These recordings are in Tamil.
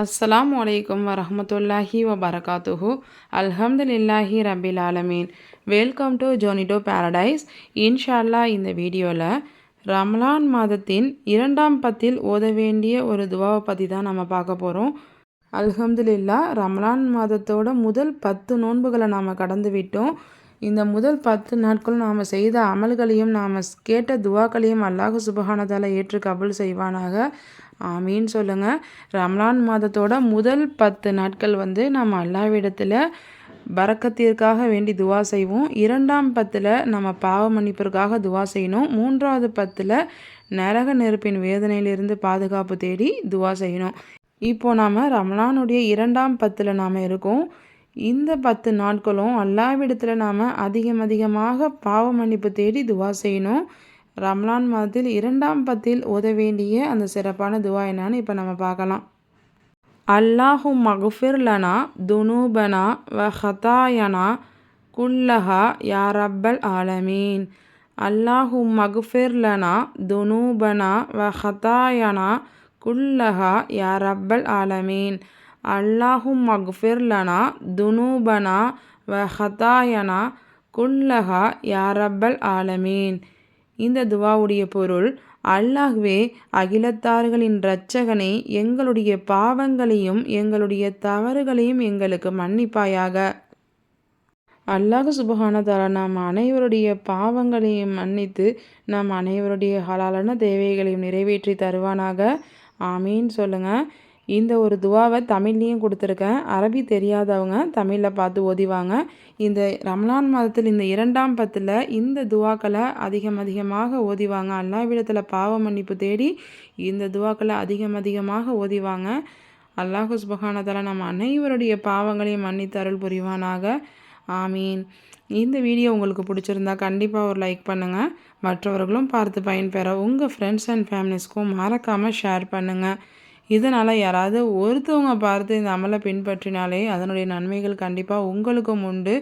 அஸ்லாம் வலைக்கம் வரஹமத்துல்லாஹி வபரகாத்துஹு அல்ஹம்துலில்லாஹி ரபில் ஆலமீன் வெல்கம் டு ஜோனிடோ பேரடைஸ் இன்ஷால்லா இந்த வீடியோவில் ரம்லான் மாதத்தின் இரண்டாம் பத்தில் ஓத வேண்டிய ஒரு துவாவை பற்றி தான் நம்ம பார்க்க போகிறோம் அல்ஹம்துலில்லா ரம்லான் மாதத்தோட முதல் பத்து நோன்புகளை நாம் கடந்து விட்டோம். இந்த முதல் பத்து நாட்கள் நாம் செய்த அமல்களையும் நாம் கேட்ட துவாக்களையும் அல்லாஹு சுபஹானதால் ஏற்று கபுல் செய்வானாக. ஆமீன். சொல்லுங்கள் ரம்லான் மாதத்தோட முதல் பத்து நாட்கள் வந்து நம்ம அல்லாவிடத்தில் பறக்கத்திற்காக வேண்டி துவா செய்வோம். இரண்டாம் பத்தில் நம்ம பாவ மன்னிப்பிற்காக துவா செய்யணும். மூன்றாவது பத்தில் நரக நெருப்பின் வேதனையிலிருந்து பாதுகாப்பு தேடி துவா செய்யணும். இப்போது நாம் ரமலானுடைய இரண்டாம் பத்தில் நாம் இருக்கோம். இந்த பத்து நாட்களும் அல்லாவிடத்தில் நாம் அதிகம் அதிகமாக பாவ மன்னிப்பு தேடி துவா செய்யணும். ரம்லான் மாதத்தில் இரண்டாம் பத்தில் உத வேண்டிய அந்த சிறப்பான துவா என்னான்னு இப்போ நம்ம பார்க்கலாம். அல்லாஹு மகுஃபிர்லனா துனூபனா வ ஹதாயனா குல்லஹா யா ரப்பல் ஆலமீன். அல்லாஹு மகுஃபிர் லனா துனூபனா வ ஹதாயனா குல்லஹா யா ரப்பல் ஆலமீன். அல்லாஹும் மக்ஃபிர்லனா துனூபனா வ ஹதாயனா குல்லஹா யாரப்பல் ஆலமீன். இந்த துவாவுடைய பொருள் அல்லாஹ்வே அகிலத்தார்களின் இரட்சகனை எங்களுடைய பாவங்களையும் எங்களுடைய தவறுகளையும் எங்களுக்கு மன்னிப்பாயாக. அல்லாஹ் சுபஹானதால நாம் அனைவருடைய பாவங்களையும் மன்னித்து நாம் அனைவருடைய ஹலாலான தேவைகளையும் நிறைவேற்றி தருவானாக. ஆமீன். சொல்லுங்கள் இந்த ஒரு துவாவை தமிழ்லேயும் கொடுத்துருக்கேன். அரபி தெரியாதவங்க தமிழில் பார்த்து ஓதிவாங்க. இந்த ரம்லான் மாதத்தில் இந்த இரண்டாம் பத்தில் இந்த துவாக்களை அதிகம் அதிகமாக ஓதிவாங்க. அல்லாவிடத்தில் பாவ மன்னிப்பு தேடி இந்த துவாக்களை அதிகம் அதிகமாக ஓதிவாங்க. அல்லாஹு சுபகானதால் நம்ம அனைவருடைய பாவங்களையும் மன்னித்து அருள் புரிவானாக. ஆமீன். இந்த வீடியோ உங்களுக்கு பிடிச்சிருந்தா கண்டிப்பாக ஒரு லைக் பண்ணுங்கள் மற்றவர்களும் பார்த்து பயன்பெற உங்கள் ஃப்ரெண்ட்ஸ் அண்ட் ஃபேமிலிஸ்க்கும் மறக்காமல் ஷேர் பண்ணுங்கள் இதனால் யாராவது ஒருத்தவங்க பார்த்து இந்த அமலை பின்பற்றினாலே அதனுடைய நன்மைகள் கண்டிப்பாக உங்களுக்கும் உண்டு.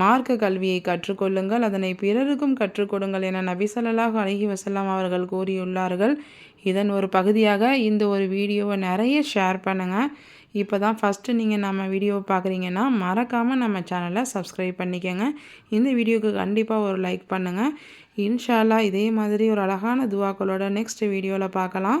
மார்க்க கல்வியை கற்றுக்கொள்ளுங்கள் அதனை பிறருக்கும் கற்றுக்கொடுங்கள் என நபிசல்லாஹ் அழகி வசல்லாம் அவர்கள் கூறியுள்ளார்கள். இதன் ஒரு பகுதியாக இந்த ஒரு வீடியோவை நிறைய ஷேர் பண்ணுங்கள் இப்போ தான் ஃபஸ்ட்டு நீங்கள் நம்ம வீடியோவை பார்க்குறீங்கன்னா மறக்காமல் நம்ம சேனலை சப்ஸ்கிரைப் பண்ணிக்கோங்க. இந்த வீடியோவுக்கு கண்டிப்பாக ஒரு லைக் பண்ணுங்கள் இன்ஷால்லா இதே மாதிரி ஒரு அழகான துவாக்களோட நெக்ஸ்ட் வீடியோவில் பார்க்கலாம்.